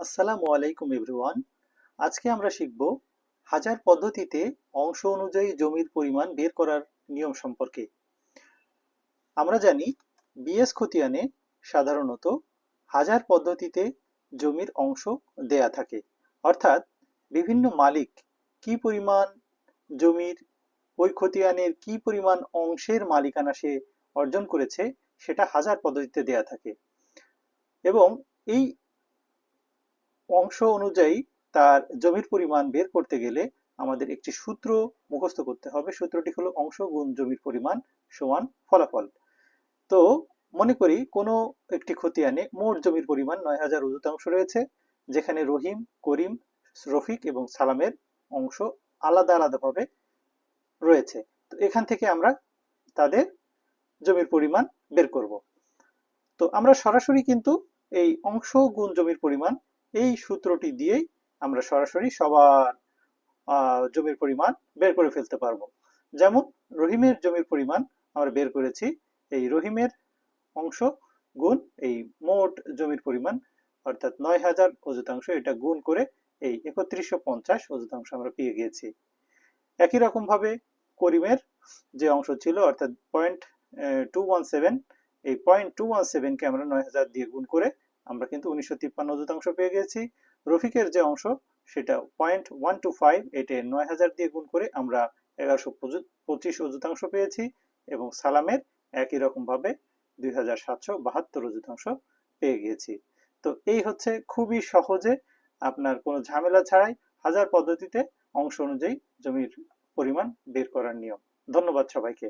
আসসালামু আলাইকুম এভরিওয়ান। আজকে আমরা শিখব হাজার পদ্ধতিতে অংশ অনুযায়ী জমির পরিমাণ বের করার নিয়ম সম্পর্কে। আমরা জানি বিএস খতিয়ানে সাধারণত হাজার পদ্ধতিতে জমির অংশ দেয়া থাকে। অর্থাৎ বিভিন্ন মালিক কি পরিমাণ জমির, ওই খতিয়ানের কি পরিমাণ অংশের মালিকানা সে অর্জন করেছে, সেটা হাজার পদ্ধতিতে দেয়া থাকে। এবং এই অংশ অনুযায়ী তার জমির পরিমাণ বের করতে গেলে আমাদের একটি সূত্র মুখস্থ করতে হবে। সূত্রটি হলো অংশ গুণ জমির পরিমাণ সমান ফলাফল। তো মনে করি কোনো একটি খতিয়ানে মোট জমির পরিমাণ নয় হাজার অযুতাংশ রয়েছে, যেখানে রহিম, করিম, রফিক এবং সালামের অংশ আলাদা আলাদাভাবে রয়েছে। তো এখান থেকে আমরা তাদের জমির পরিমাণ বের করব। তো আমরা সরাসরি কিন্তু এই অংশ গুণ জমির পরিমাণ এই সূত্রটি দিয়েই আমরা সরাসরি সবার জমির পরিমাণ বের করে ফেলতে পারব। যেমন রহিমের জমির পরিমাণ আমরা বের করেছি, এই রহিমের অংশ গুণ এই মোট জমির পরিমাণ, অর্থাৎ নয় হাজার অযুতাংশ, এটা গুণ করে এই একত্রিশশো পঞ্চাশ অযুতাংশ আমরা পেয়ে গিয়েছি। একই রকম ভাবে করিমের যে অংশ ছিল, অর্থাৎ পয়েন্ট টু ওয়ান সেভেন এই পয়েন্ট টু ওয়ান সেভেনকে আমরা নয় হাজার দিয়ে গুণ করে আমরা কিন্তু উনিশশো তিপ্পান্ন অযুতাংশ পেয়ে গেছি। রফিকের যে অংশ, সেটা পয়েন্ট ওয়ান টু ফাইভ এটে নয় হাজার দিয়ে গুণ করে আমরা এগারোশো পঁচিশ অযুতাংশ পেয়েছি এবং সালামের একই রকম ভাবে দুই হাজার সাতশো বাহাত্তর অযুতাংশ পেয়ে গিয়েছি তো এই হচ্ছে খুবই সহজে আপনার কোনো ঝামেলা ছাড়াই হাজার পদ্ধতিতে অংশ অনুযায়ী জমির পরিমাণ বের করার নিয়ম। ধন্যবাদ সবাইকে।